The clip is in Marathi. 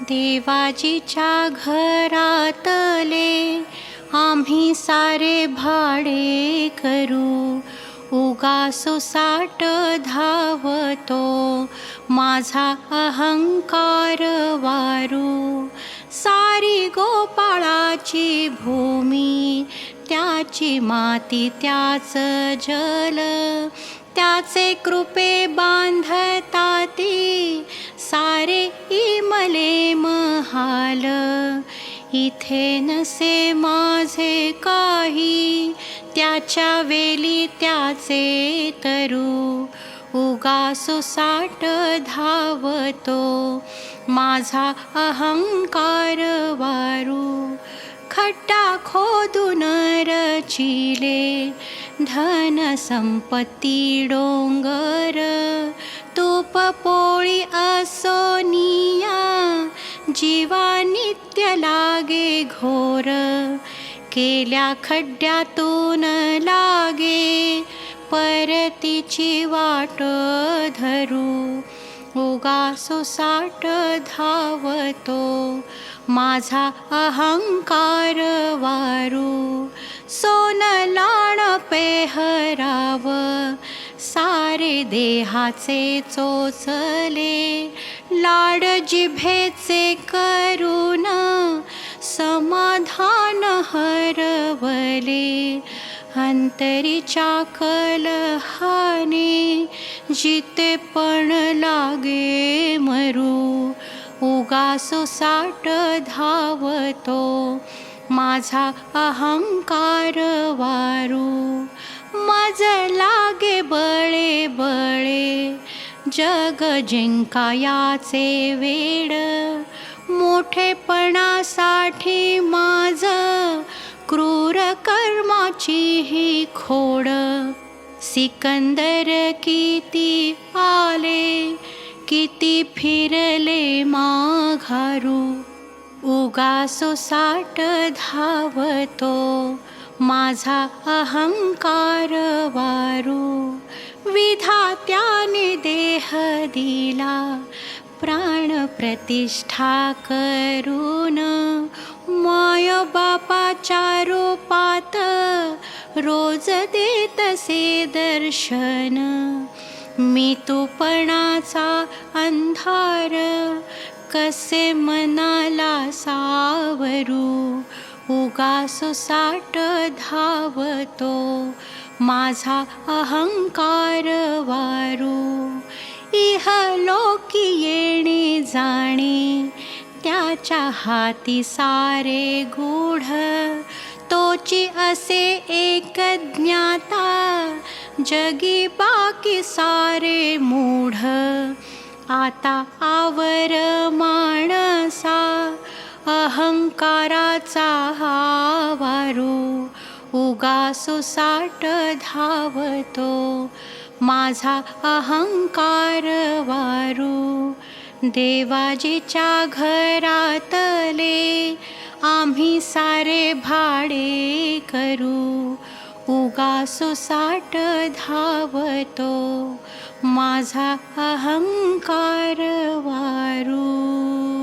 देवाजीच्या घरातले आम्ही सारे भाडे करू. उगा सुसाट धावतो माझा अहंकार वारू. सारी गोपाळाची भूमी त्याची माती त्याच जल त्याचे कृपे बांधताती. सारे इमले महाल. इथे नसे माझे काही त्याच्या वेली त्याचे तरू. उगा सुसाट धावतो माझा अहंकार वारू. खड्डा खोदून रचिले धन संपत्ती डोंगर तूप पोळी असोनिया जीवा नित्य लागे घोर. केल्या खड्ड्यातून लागे परतीची वाट धरू. उगा सुसाट धावतो माझा अहंकार वारू. सोनला देहाचे चोचले लाड जिभेचे करून समाधान हरवले. अंतरीच्या कलहाने जिते पण लागे मरू उगा सुसाट धावतो माझा अहंकार वारू. नजर लागे बळे बळे. जग जिंकायाचे वेड. मोठेपणासाठी माझ क्रूर कर्माची ही खोड. सिकंदर किती आले किती फिरले माघारू. उगा सुसाट धावतो माझा अहंकार वारू विधात्याने देह दिला प्राण प्रतिष्ठा करून माय बापाच्या रूपात रोज देतसे दर्शन. मी तुपणाचा अंधार कसे मनाला सावरू? उगा सुसाट धावतो. माझा अहंकार वारू. इह लोकी येणे जाणे. त्याच्या हाती सारे गूढ. तोची असे एक ज्ञाता. जगी बाकी सारे मूढ. आता आवर माणसा अहंकाराचा हा वारू उगा सुसाट धावतो माझा अहंकार वारू. देवाजीच्या घरातले आम्ही सारे भाडे करू. उगा सुसाट धावतो माझा अहंकार वारू.